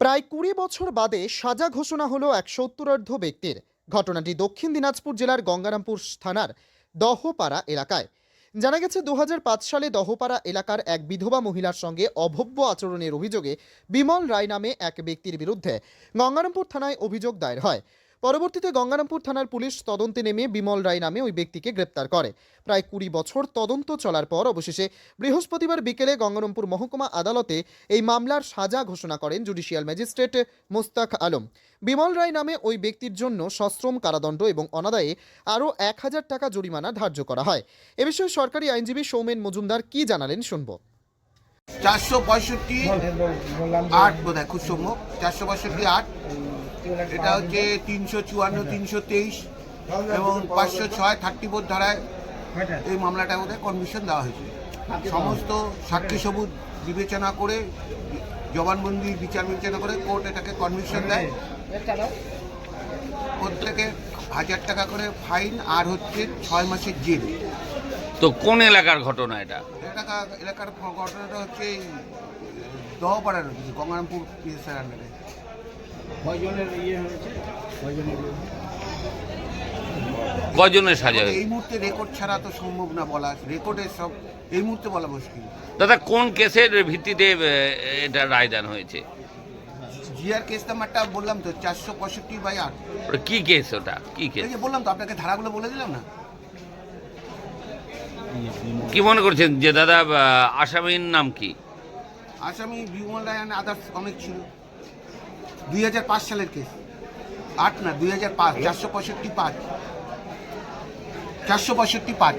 প্রায় কুড়ি বছর বাদে সাজা ঘোষণা হলো এক সত্তরার্ধ ব্যক্তির। ঘটনাটি দক্ষিণ দিনাজপুর জেলার গঙ্গারামপুর থানার দহপাড়া এলাকায়। জানা গেছে দু হাজার পাঁচ সালে দহপাড়া এলাকার এক বিধবা মহিলার সঙ্গে অভব্য আচরণের অভিযোগে বিমল রায় নামে এক ব্যক্তির বিরুদ্ধে গঙ্গারামপুর থানায় অভিযোগ দায়ের হয়। পরবর্তীতে গঙ্গারামপুর থানার পুলিশ তদন্তে নেমে বিমল রায় নামে ওই ব্যক্তিকে গ্রেপ্তার করে। প্রায় কুড়ি বছর তদন্ত চলার পর অবশেষে বৃহস্পতিবার বিকেলে গঙ্গারামপুর মহকুমা আদালতে এই মামলার সাজা ঘোষণা করেন জুডিশিয়াল ম্যাজিস্ট্রেট মোস্তাক আলম। বিমল রায় নামে ওই ব্যক্তির জন্য সশ্রম কারাদণ্ড এবং অনাদায়ে আরও এক হাজার টাকা জরিমানা ধার্য করা হয়। এ বিষয়ে সরকারি আইনজীবী সৌমেন মজুমদার কি জানালেন শুনব। চারশো পঁয়ষট্টি আট বোধ হয় খুব সম্ভব। চারশো পঁয়ষট্টি আট। এটা হচ্ছে তিনশো চুয়ান্ন তিনশো। তেইশ এবং পাঁচশো ছয় থার্টি ফোর ধারায় এই মামলাটা ওদের কনভিশন দেওয়া হয়েছে। সমস্ত সাক্ষী সবুজ বিবেচনা করে জবানবন্দি বিচার বিবেচনা করে কোর্ট এটাকে কনভিশন দেয়। প্রত্যেকে হাজার টাকা করে ফাইন আর হচ্ছে ছয় মাসের জেল। তো কোন এলাকার ঘটনা এটা? এলাকা এলাকার ঘটনাটা হচ্ছে দহপাড়ার হচ্ছে গঙ্গারামপুর পিএসআর আন্ডারে কজনের সাজা এই মুহূর্তে রেকর্ড ছাড়া তো সম্ভব না বলা। রেকর্ডের সব এই মুহূর্তে বলা মুশকিল। দাদা কোন কেসের ভিত্তিতে এটা রায়দান হয়েছে? জিআর কেস নাম্বারটা বললাম তো চারশো পঁয়ষট্টি বাই আট। ওটা কি কেস ওটা? কি কেস? বললাম তো আপনাকে ধারাগুলো বলে দিলাম না? কি মনে করছেন যে দাদা আসামির নাম কি? আসামি বিমল রায় আদার্স অনেক ছিল। দুই হাজার পাঁচ সালের কেস আট না দুই হাজার পাঁচ চারশো পঁয়ষট্টি পাঁচ। চারশো পঁয়ষট্টি পাঁচ।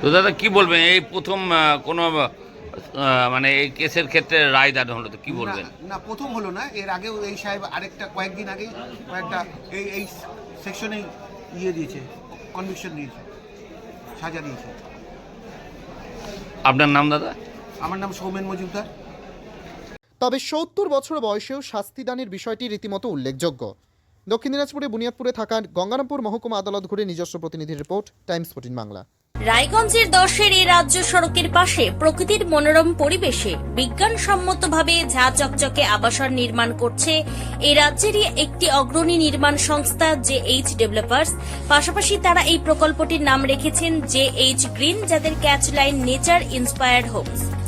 তো দাদা কি বলবেন? এই প্রথম কোনো মানে এই কেসের ক্ষেত্রে রায় রায়দান হলো তো কি বলবেন? না, প্রথম হলো না। এর আগেও এই সাহেব আরেকটা কয়েকদিন আগে কয়েকটা এই এই সেকশনে ইয়ে দিয়েছে কনভিকশন দিয়েছে সাজা দিয়েছে। আপনার নাম দাদা? আমার নাম সৌমেন মজুমদার। তবে সত্তর বছর বয়সেও শাস্তিদানের বিষয়টি রীতিমতো উল্লেখযোগ্য। দক্ষিণ দিনাজপুরে বুনিয়াদপুরে থাকা গঙ্গারামপুর মহকুমা আদালত ঘুরে নিজস্ব প্রতিনিধির রিপোর্ট, টাইমস ফোর্টিন বাংলা। রায়গঞ্জের দশের এই রাজ্য সড়কের পাশে প্রকৃতির মনোরম পরিবেশে বিজ্ঞানসম্মতভাবে ঝা চকচকে আবাসন নির্মাণ করছে এই রাজ্যেরই একটি অগ্রণী নির্মাণ সংস্থা জে এইচ ডেভেলপার্স। পাশাপাশি তারা এই প্রকল্পটির নাম রেখেছেন জে এইচ গ্রিন, যাদের catch line nature inspired homes.